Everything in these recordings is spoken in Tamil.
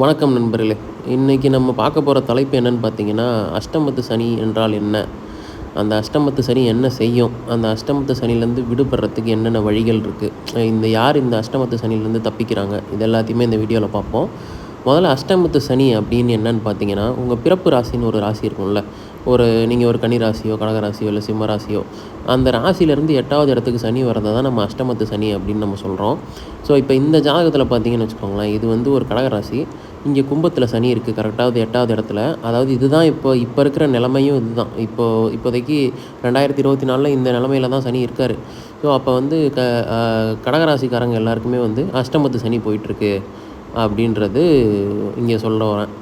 வணக்கம் நண்பர்களே. இன்றைக்கி நம்ம பார்க்க போகிற தலைப்பு என்னன்னு பார்த்தீங்கன்னா அஷ்டமத்து சனி என்றால் என்ன? அந்த அஷ்டமத்து சனி என்ன செய்யும்? அந்த அஷ்டமத்து சனிலேருந்து விடுபடுறதுக்கு என்னென்ன வழிகள் இருக்குது இந்த யார் இந்த அஷ்டமத்து சனிலேருந்து தப்பிக்கிறாங்க? இது எல்லாத்தையுமே இந்த வீடியோவில் பார்ப்போம். முதல்ல அஷ்டமத்து சனி அப்படின்னு என்னன்னு பார்த்தீங்கன்னா உங்கள் பிறப்பு ராசின்னு ஒரு ராசி இருக்கும்ல. ஒரு நீங்கள் ஒரு கன்னி ராசியோ கடக ராசியோ இல்லை சிம்ம ராசியோ அந்த ராசியிலேருந்து எட்டாவது இடத்துக்கு சனி வரதை தான் நம்ம அஷ்டமத்து சனி அப்படின்னு நம்ம சொல்கிறோம் ஸோ இப்போ இந்த ஜாதகத்தில் பார்த்தீங்கன்னு வச்சுக்கோங்களேன் இது வந்து ஒரு கடக ராசி. இங்கே கும்பத்தில் சனி இருக்குது கரெக்டாவது எட்டாவது இடத்துல. அதாவது இதுதான் இப்போ இப்போ இருக்கிற நிலமையும் இதுதான். இப்போது இப்போதைக்கு ரெண்டாயிரத்தி இருபத்தி நாலில் இந்த நிலமையில தான் சனி இருக்கார். ஸோ அப்போ வந்து க கடகராசிக்காரங்க எல்லாருக்குமே வந்து அஷ்டமத்து சனி போயிட்டுருக்கு அப்படின்றது இங்கே சொல்ல வரேன்.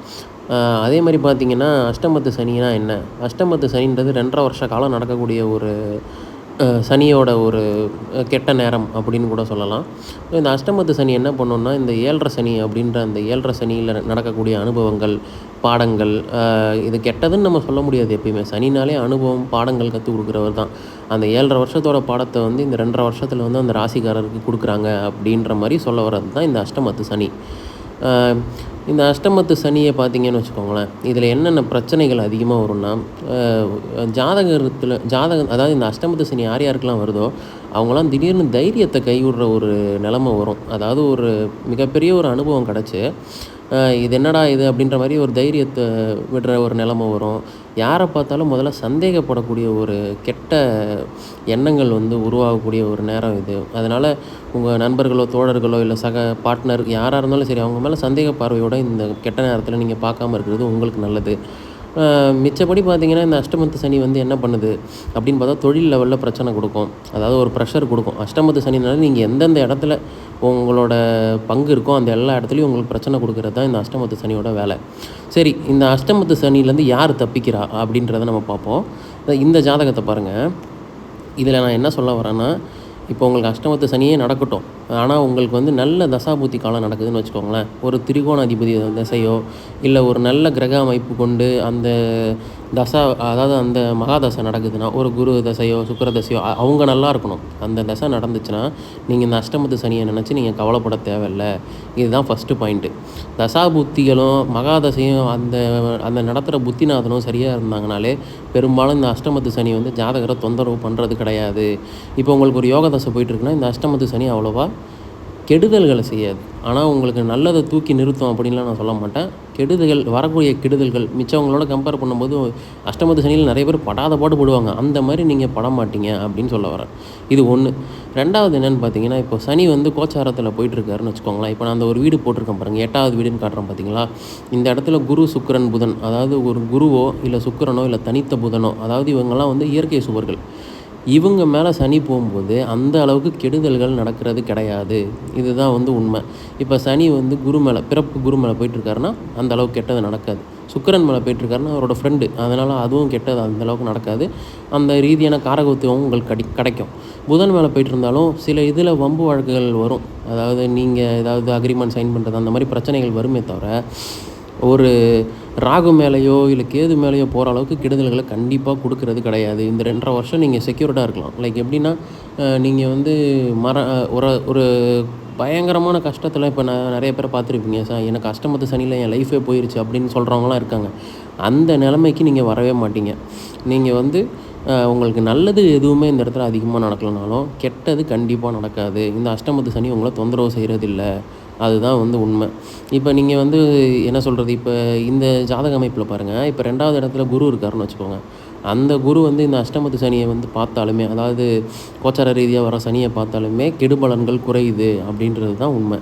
அதே மாதிரி பார்த்திங்கன்னா அஷ்டமத்து சனினா என்ன? அஷ்டமத்து சனின்றது ரெண்டரை வருஷ காலம் நடக்கக்கூடிய ஒரு சனியோட ஒரு கெட்ட நேரம் அப்படின்னு கூட சொல்லலாம். இந்த அஷ்டமத்து சனி என்ன பண்ணோன்னா இந்த ஏழரை சனி அப்படின்ற அந்த ஏழரை சனியில் நடக்கக்கூடிய அனுபவங்கள் பாடங்கள் இது கெட்டதுன்னு நம்ம சொல்ல முடியாது எப்பயுமே. சனினாலே அனுபவம் பாடங்கள் கற்றுக் கொடுக்குறவர் தான். அந்த ஏழரை வருஷத்தோட பாடத்தை வந்து இந்த ரெண்டரை வருஷத்தில் வந்து அந்த ராசிக்காரருக்கு கொடுக்குறாங்க அப்படின்ற மாதிரி சொல்ல வர்றது தான் இந்த அஷ்டமத்து சனி. இந்த அஷ்டமத்து சனியை பார்த்தீங்கன்னு வச்சுக்கோங்களேன் இதில் என்னென்ன பிரச்சனைகள் அதிகமாக வரும்னா ஜாதகத்தில் ஜாதகம் அதாவது இந்த அஷ்டமத்து சனி யார் யாருக்கெல்லாம் வருதோ அவங்களாம் திடீர்னு தைரியத்தை கைவிடுற ஒரு நிலமை வரும். அதாவது ஒரு மிகப்பெரிய ஒரு அனுபவம் கிடச்சி இது என்னடா இது அப்படின்ற மாதிரி ஒரு தைரியத்தை விடுற ஒரு நிலமை வரும். யாரை பார்த்தாலும் முதல்ல சந்தேகப்படக்கூடிய ஒரு கெட்ட எண்ணங்கள் வந்து உருவாகக்கூடிய ஒரு நேரம் இது. அதனால் உங்கள் நண்பர்களோ தோழர்களோ இல்லை சக பார்ட்னர் யாராக இருந்தாலும் சரி அவங்க மேலே சந்தேக பார்வையோடு இந்த கெட்ட நேரத்தில் நீங்கள் பார்க்காம இருக்கிறது உங்களுக்கு நல்லது. மிச்சப்படி பார்த்திங்கன்னா இந்த அஷ்டமத்து சனி வந்து என்ன பண்ணுது அப்படின்னு பார்த்தா தொழில் லெவலில் பிரச்சனை கொடுக்கும். அதாவது ஒரு ப்ரெஷர் கொடுக்கும். அஷ்டமத்து சனினால நீங்கள் எந்தெந்த இடத்துல உங்களோட பங்கு இருக்கோ அந்த எல்லா இடத்துலையும் உங்களுக்கு பிரச்சனை கொடுக்குறது தான் இந்த அஷ்டமத்து சனியோட வேலை. சரி இந்த அஷ்டமத்து சனிலேருந்து யார் தப்பிக்கிறா அப்படின்றத நம்ம பார்ப்போம். இந்த ஜாதகத்தை பாருங்கள் இதில் நான் என்ன சொல்ல வரேன்னா இப்போ உங்களுக்கு அஷ்டமத்து சனியே நடக்கட்டும். ஆனால் உங்களுக்கு வந்து நல்ல தசாபூத்தி காலம் நடக்குதுன்னு வச்சுக்கோங்களேன். ஒரு திரிகோணாதிபதி தசையோ இல்லை ஒரு நல்ல கிரக அமைப்பு கொண்டு அந்த தசா அதாவது அந்த மகாதசை நடக்குதுன்னா ஒரு குரு தசையோ சுக்கர தசையோ அவங்க நல்லா இருக்கணும். அந்த தசை நடந்துச்சுன்னா நீங்கள் இந்த அஷ்டமத்து சனியை நினச்சி நீங்கள் கவலைப்பட தேவையில்ல. இதுதான் ஃபஸ்ட்டு பாயிண்ட்டு தசாபுத்திகளும் மகாதசையும் அந்த அந்த நடத்துகிற புத்திநாதனும் சரியாக இருந்தாங்கனாலே பெரும்பாலும் இந்த அஷ்டமத்து சனி வந்து ஜாதகரை தொந்தரவு பண்ணுறது கிடையாது. இப்போ உங்களுக்கு ஒரு யோக தசை போயிட்டுருக்குன்னா இந்த அஷ்டமத்து சனி அவ்வளோவா கெடுதல்களை செய்யாது. ஆனால் உங்களுக்கு நல்லதை தூக்கி நிறுத்தும் அப்படின்லாம் நான் சொல்ல மாட்டேன். கெடுதல்கள் வரக்கூடிய கெடுதல்கள் மிச்சவங்களோட கம்பேர் பண்ணும்போது அஷ்டமத்து சனியில் நிறைய பேர் படாத பாடு போடுவாங்க. அந்த மாதிரி நீங்கள் பட மாட்டீங்க அப்படின்னு சொல்ல வரேன். இது ஒன்று ரெண்டாவது என்னென்னு பார்த்தீங்கன்னா இப்போ சனி வந்து கோச்சாரத்தில் போயிட்டுருக்காருன்னு வச்சுக்கோங்களேன். இப்போ நான் அந்த ஒரு வீடு போட்டிருக்கேன் பாருங்கள் எட்டாவது வீடுன்னு காட்டுறேன் பார்த்தீங்களா? இந்த இடத்துல குரு சுக்கரன் புதன் அதாவது ஒரு குருவோ இல்லை சுக்கரனோ இல்லை தனித்த புதனோ அதாவது இவங்கெல்லாம் வந்து இயற்கை சுவர்கள். இவங்க மேலே சனி போகும்போது அந்த அளவுக்கு கெடுதல்கள் நடக்கிறது கிடையாது. இதுதான் வந்து உண்மை. இப்போ சனி வந்து குரு மேலே பிறப்பு குரு மேலே போயிட்டுருக்காருன்னா அந்த அளவுக்கு கெட்டது நடக்காது. சுக்கரன் மேலே போயிட்டுருக்காருன்னா அவரோட ஃப்ரெண்டு அதனால் அதுவும் கெட்டது அந்த அளவுக்கு நடக்காது. அந்த ரீதியான காரகத்துவம் உங்களுக்கு கடி கிடைக்கும். புதன் மேலே போயிட்டு இருந்தாலும் சில இதில் வம்பு வழக்குகள் வரும். அதாவது நீங்கள் ஏதாவது அக்ரிமெண்ட் சைன் பண்ணுறது அந்த மாதிரி பிரச்சனைகள் வருமே தவிர ஒரு ராகு மேலேயோ இல்லை கேது மேலேயோ போகிற அளவுக்கு கெடுதல்களை கண்டிப்பாக கொடுக்கறது கிடையாது. இந்த ரெண்டரை வருஷம் நீங்கள் செக்யூர்டாக இருக்கலாம். லைக் எப்படின்னா நீங்கள் வந்து மர ஒரு ஒரு பயங்கரமான கஷ்டத்தில் இப்போ நான் நிறைய பேரை பார்த்துருப்பீங்க. சார் எனக்கு கஷ்டமத்து சனியில் என் லைஃபே போயிருச்சு அப்படின்னு சொல்கிறவங்களாம் இருக்காங்க. அந்த நிலைமைக்கு நீங்கள் வரவே மாட்டீங்க. நீங்கள் வந்து உங்களுக்கு நல்லது எதுவுமே இந்த இடத்துல அதிகமாக நடக்கலனாலும் கெட்டது கண்டிப்பாக நடக்காது. இந்த அஷ்டமத்து சனி உங்களை தொந்தரவு செய்கிறதில்லை அதுதான் வந்து உண்மை. இப்போ நீங்கள் வந்து என்ன சொல்கிறது இப்போ இந்த ஜாதக அமைப்பில் பாருங்கள் இப்போ ரெண்டாவது இடத்துல குரு இருக்காருன்னு வச்சுக்கோங்க. அந்த குரு வந்து இந்த அஷ்டமத்து சனியை வந்து பார்த்தாலுமே அதாவது கோச்சார ரீதியாக வர சனியை பார்த்தாலுமே கெடுபலன்கள் குறையுது அப்படின்றது தான் உண்மை.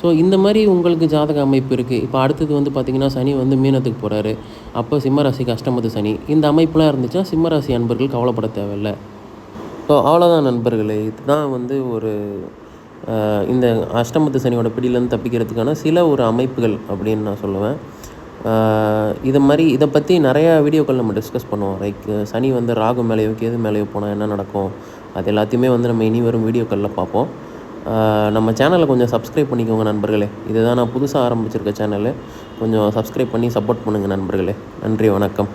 ஸோ இந்த மாதிரி உங்களுக்கு ஜாதக அமைப்பு இருக்குது இப்போ அடுத்தது வந்து பார்த்திங்கன்னா சனி வந்து மீனத்துக்கு போகிறாரு அப்போ சிம்மராசிக்கு அஷ்டமத்து சனி. இந்த அமைப்புலாம் இருந்துச்சுன்னா சிம்மராசி அன்பர்கள் கவலைப்பட தேவையில்லை. ஸோ அவ்வளோதான் நண்பர்களே. இதுதான் வந்து ஒரு இந்த அஷ்டமத்து சனியோட பிடியிலேருந்து தப்பிக்கிறதுக்கான சில ஒரு அமைப்புகள் அப்படின்னு நான் சொல்லுவேன். இதை மாதிரி இதை பற்றி நிறையா வீடியோக்கள் நம்ம டிஸ்கஸ் பண்ணுவோம். லைக் சனி வந்து ராகு மேலேயோ கேது மேலேயோ போனால் என்ன நடக்கும்? அது எல்லாத்தையுமே வந்து நம்ம இனி வரும் வீடியோக்களில் பார்ப்போம். நம்ம சேனலை கொஞ்சம் சப்ஸ்கிரைப் பண்ணிக்கோங்க நண்பர்களே. இதுதான் நான் புதுசாக ஆரம்பிச்சிருக்க சேனலு கொஞ்சம் சப்ஸ்கிரைப் பண்ணி சப்போர்ட் பண்ணுங்கள் நண்பர்களே. நன்றி வணக்கம்.